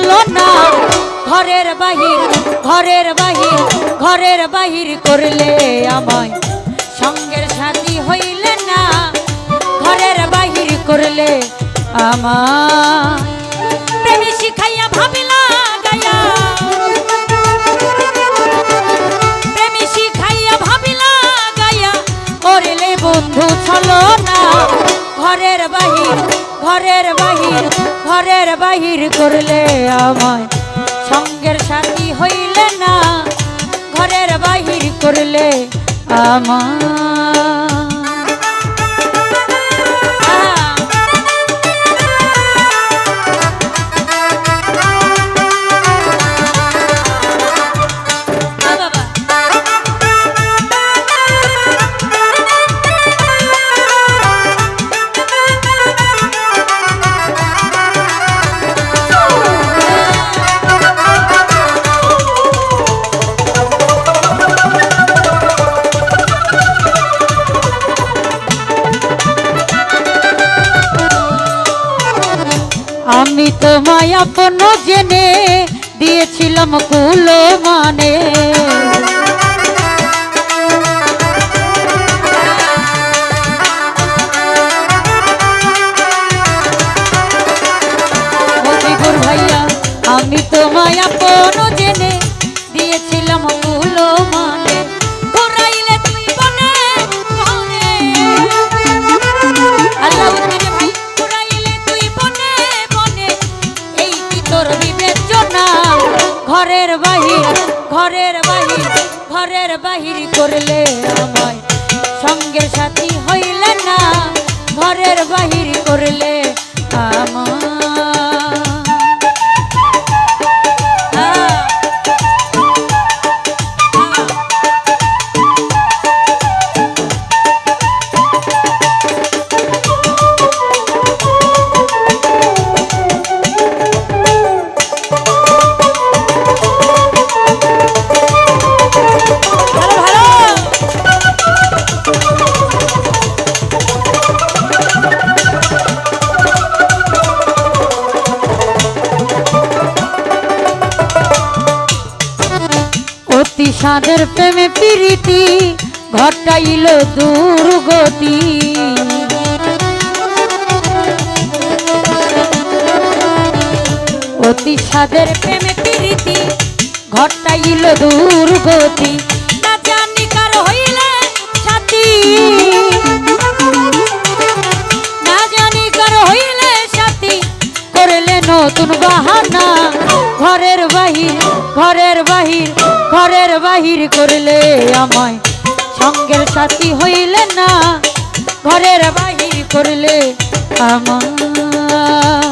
চলো না। ঘরের বাহির ঘরের বাহির ঘরের বাহির করলে আমায় সঙ্গের সাথী হইলে না। ঘরের বাহির করলে আমার ঘরের বাহির করলে আমায় সঙ্গের সাথী হইলে না ঘরের বাহির করলে আমার আমি তোমায় আপন জেনে দিয়েছিলাম কুলো মানে। সাদের প্রেমে প্রীতি ঘটাইল দুর্গতি। অতি সাদের প্রেমে প্রীতি ঘটাইল দুর্গতি। বাহির করলে আমায় সঙ্গের সাথী হইলে না ঘরের বাহির করলে আমার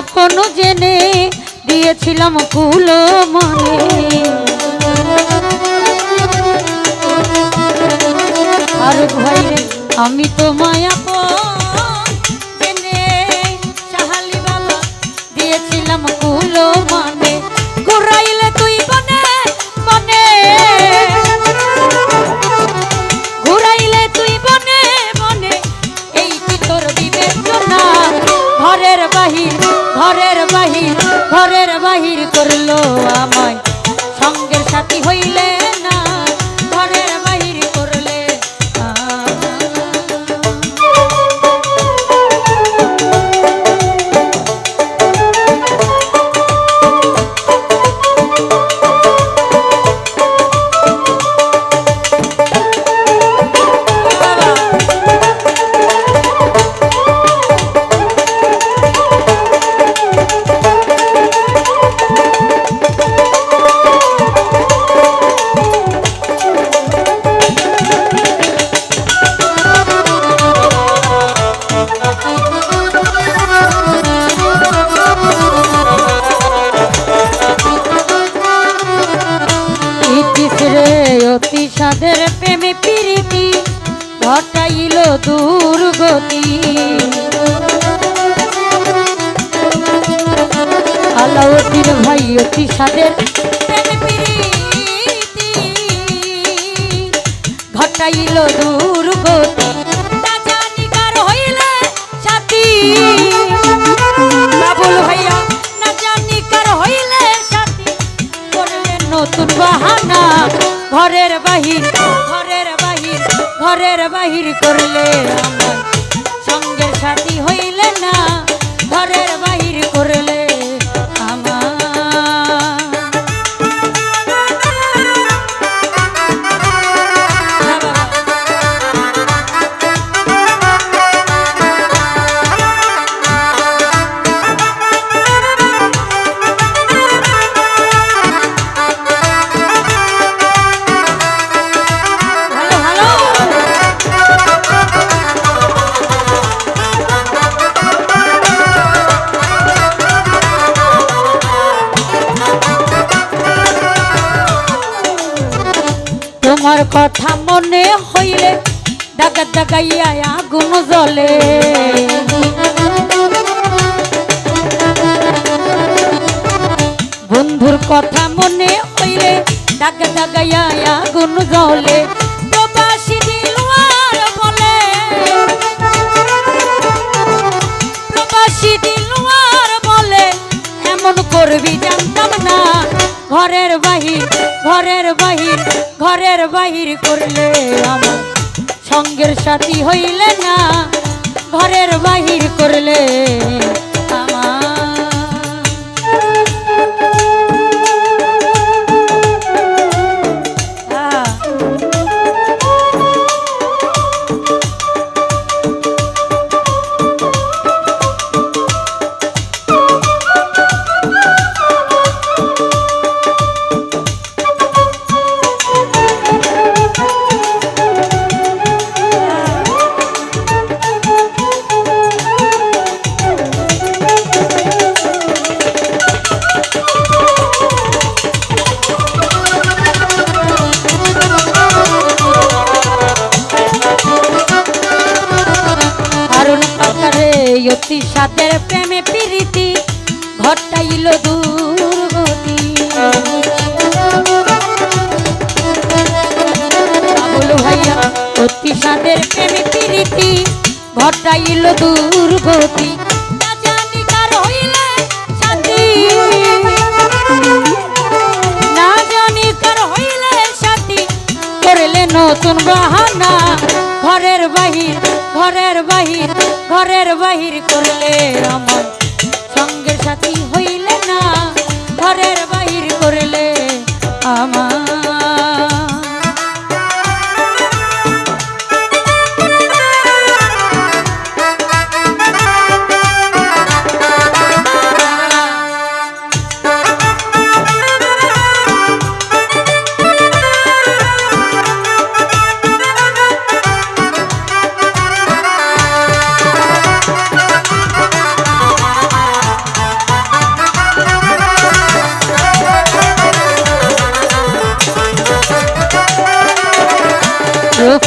আপন জেনে দিয়েছিলাম কুলো মনে। আর ভাই আমি তোমায় আপন অতি সাদের ঘটাইল কার বাবুল না হইলে নতুন বাহানা, ঘরের বাহির ঘরের বাহির ঘরের বাহির করলে আমার সঙ্গের সাথী হইলে না। কথা মনে হইলে ডাকা ডাকাইয়া আগুন জ্বলে। বন্ধুর কথা মনে হইলে ডাকা ডাকাইয়া আগুন জ্বলে। ঘরের বাহির ঘরের বাহির ঘরের বাহির করলে আমার সঙ্গের সাথী হইলে না, ঘরের বাহির করলে অতি সাদের প্রেমে প্রীতি ঘটাইল দুর্গতি। নতুন বাহানা। ঘরের বাহির ঘরের বাহির ঘরের বাহির করলে আমার সঙ্গের সাথী হইলে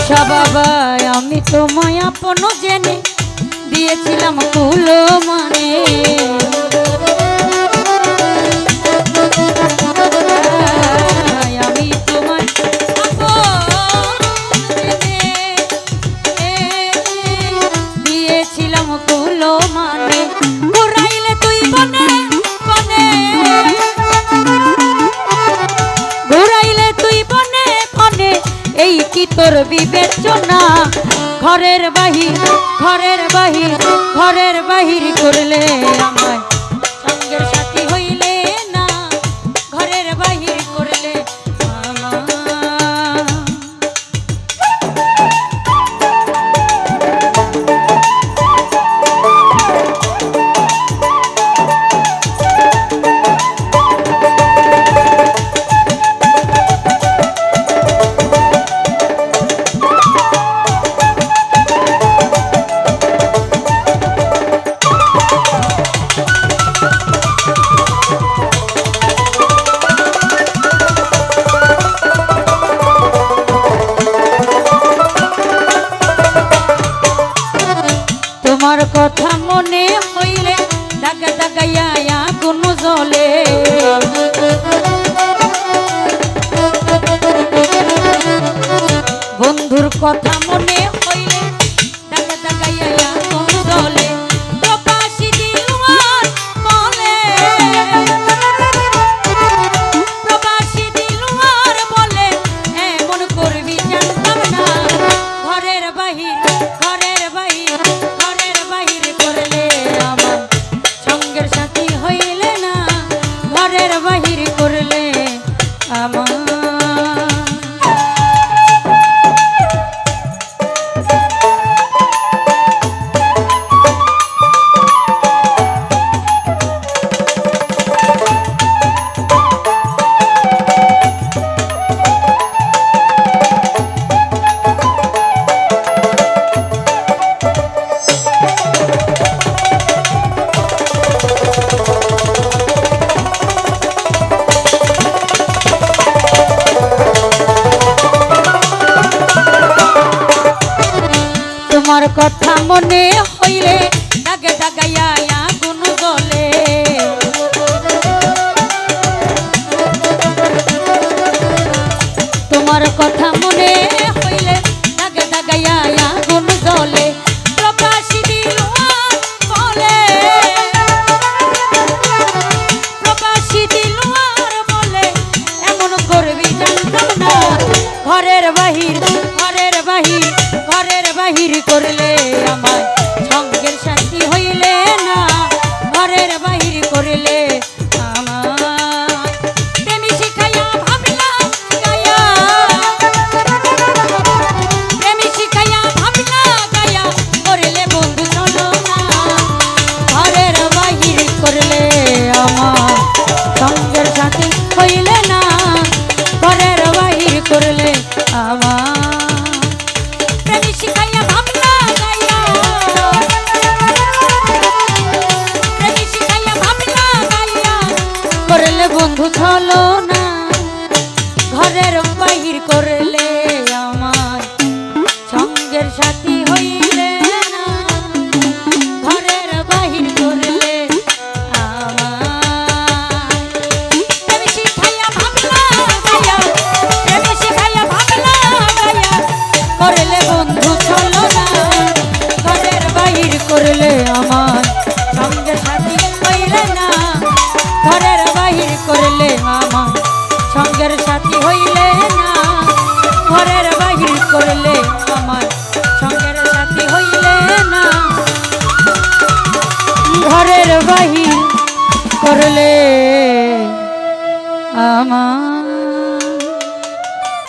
রূপসা বাবা আমি তোমায় আপন জেনে দিয়েছিলাম কুলো মানে। বিবেচনা ঘরের বাহির ঘরের বাহির ঘরের বাহির করলে আমায় I'm amor mío. মনে বন্ধু চলো।